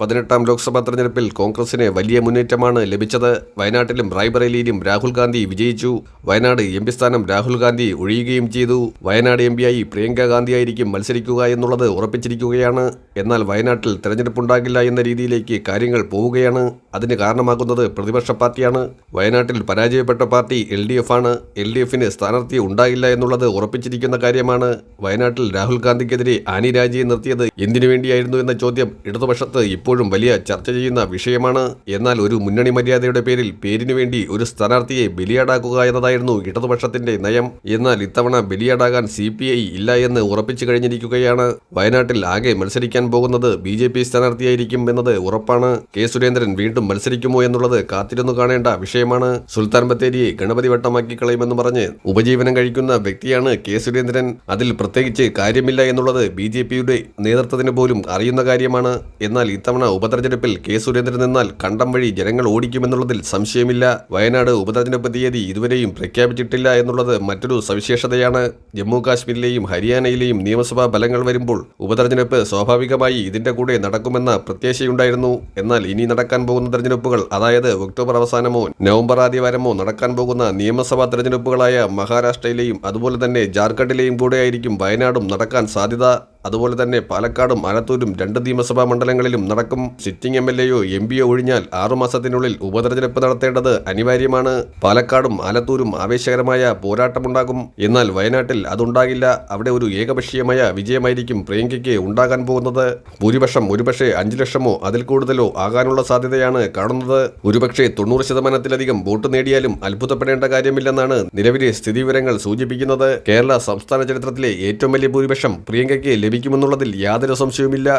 പതിനെട്ടാം ലോക്സഭാ തെരഞ്ഞെടുപ്പിൽ കോൺഗ്രസിന് വലിയ മുന്നേറ്റമാണ് ലഭിച്ചത്. വയനാട്ടിലും റായ്ബറേലിയിലും രാഹുൽ ഗാന്ധി വിജയിച്ചു. വയനാട് എം പി സ്ഥാനം രാഹുൽ ഗാന്ധി ഒഴിയുകയും ചെയ്തു. വയനാട് എം പിയായി പ്രിയങ്ക ഗാന്ധിയായിരിക്കും മത്സരിക്കുക എന്നുള്ളത് ഉറപ്പിച്ചിരിക്കുകയാണ്. എന്നാൽ വയനാട്ടിൽ തെരഞ്ഞെടുപ്പുണ്ടാകില്ല എന്ന രീതിയിലേക്ക് കാര്യങ്ങൾ പോവുകയാണ്. അതിന് കാരണമാകുന്നത് പ്രതിപക്ഷ പാർട്ടിയാണ്. വയനാട്ടിൽ പരാജയപ്പെട്ട പാർട്ടി എൽ ഡി എഫ് ആണ്. എൽ ഡി എഫിന് സ്ഥാനാർത്ഥി ഉണ്ടാകില്ല എന്നുള്ളത് ഉറപ്പിച്ചിരിക്കുന്ന കാര്യമാണ്. വയനാട്ടിൽ രാഹുൽ ഗാന്ധിക്കെതിരെ ആനി രാജിയെ നിർത്തിയത് എന്തിനു വേണ്ടിയായിരുന്നു എന്ന ചോദ്യം ഇടതുപക്ഷത്ത് ഇപ്പോഴും വലിയ ചർച്ച ചെയ്യുന്ന വിഷയമാണ്. എന്നാൽ ഒരു മുന്നണി മര്യാദയുടെ പേരിൽ പേരിനു വേണ്ടി ഒരു സ്ഥാനാർത്ഥിയെ ബലിയാടാക്കുക എന്നതായിരുന്നു ഇടതുപക്ഷത്തിന്റെ നയം. എന്നാൽ ഇത്തവണ ബലിയാടാകാൻ സി പി ഐ ഇല്ല എന്ന് ഉറപ്പിച്ചു കഴിഞ്ഞിരിക്കുകയാണ്. വയനാട്ടിൽ ആകെ മത്സരിക്കാൻ പോകുന്നത് ബി ജെ പി സ്ഥാനാർത്ഥിയായിരിക്കും എന്നത് ഉറപ്പാണ്. കെ സുരേന്ദ്രൻ വീണ്ടും മത്സരിക്കുമോ എന്നുള്ളത് കാത്തിരുന്നു കാണേണ്ട വിഷയമാണ്. സുൽത്താൻ ബത്തേരിയെ ഗണപതി വട്ടമാക്കി കളയുമെന്ന് പറഞ്ഞ് ഉപജീവനം കഴിക്കുന്ന വ്യക്തിയാണ് കെ സുരേന്ദ്രൻ. അതിൽ പ്രത്യേകിച്ച് കാര്യമില്ല എന്നുള്ളത് ബി നേതൃത്വത്തിന് പോലും അറിയുന്ന കാര്യമാണ്. എന്നാൽ ഇത്തവണ ഉപതെരഞ്ഞെടുപ്പിൽ കെ സുരേന്ദ്രൻ നിന്നാൽ കണ്ടം വഴി ജനങ്ങൾ ഓടിക്കുമെന്നുള്ളതിൽ സംശയമില്ല. വയനാട് ഉപതെരഞ്ഞെടുപ്പ് തീയതി ഇതുവരെയും പ്രഖ്യാപിച്ചിട്ടില്ല എന്നുള്ളത് മറ്റൊരു സവിശേഷതയാണ്. ജമ്മു കാശ്മീരിലെയും ഹരിയാനയിലെയും നിയമസഭാ ഫലങ്ങൾ വരുമ്പോൾ ഉപതെരഞ്ഞെടുപ്പ് സ്വാഭാവികമായി ഇതിന്റെ കൂടെ നടക്കുമെന്ന പ്രത്യാശയുണ്ടായിരുന്നു. എന്നാൽ ഇനി നടക്കാൻ പോകുന്ന തെരഞ്ഞെടുപ്പുകൾ അതായത് ഒക്ടോബർ അവസാനമോ നവംബർ ആദ്യവാരമോ നടക്കാൻ പോകുന്ന നിയമസഭാ തെരഞ്ഞെടുപ്പുകളായ മഹാരാഷ്ട്രയിലെയും അതുപോലെ തന്നെ ജാർഖണ്ഡിലെയും കൂടെയായിരിക്കും വയനാടും നടക്കാൻ സാധ്യത. അതുപോലെ തന്നെ പാലക്കാടും ആലത്തൂരും രണ്ട് നിയമസഭാ മണ്ഡലങ്ങളിലും നടക്കും. സിറ്റിംഗ് എം എൽ എയോ എം പിയോ ഒഴിഞ്ഞാൽ ആറുമാസത്തിനുള്ളിൽ ഉപതെരഞ്ഞെടുപ്പ് നടത്തേണ്ടത് അനിവാര്യമാണ്. പാലക്കാടും ആലത്തൂരും ആവേശകരമായ പോരാട്ടമുണ്ടാകും. എന്നാൽ വയനാട്ടിൽ അതുണ്ടാകില്ല. അവിടെ ഒരു ഏകപക്ഷീയമായ വിജയമായിരിക്കും പ്രിയങ്കയ്ക്ക് ഉണ്ടാകാൻ പോകുന്നത്. ഭൂരിപക്ഷം ഒരുപക്ഷെ അഞ്ചു ലക്ഷമോ അതിൽ കൂടുതലോ ആകാനുള്ള സാധ്യതയാണ് കാണുന്നത്. ഒരുപക്ഷെ തൊണ്ണൂറ് ശതമാനത്തിലധികം വോട്ട് നേടിയാലും അത്ഭുതപ്പെടേണ്ട കാര്യമില്ലെന്നാണ് നിലവിലെ സ്ഥിതിവിവരങ്ങൾ സൂചിപ്പിക്കുന്നത്. കേരള സംസ്ഥാന ചരിത്രത്തിലെ ഏറ്റവും വലിയ ഭൂരിപക്ഷം പ്രിയങ്കയ്ക്ക് ലഭിക്കുമെന്നുള്ളതിൽ യാതൊരു സംശയവുമില്ല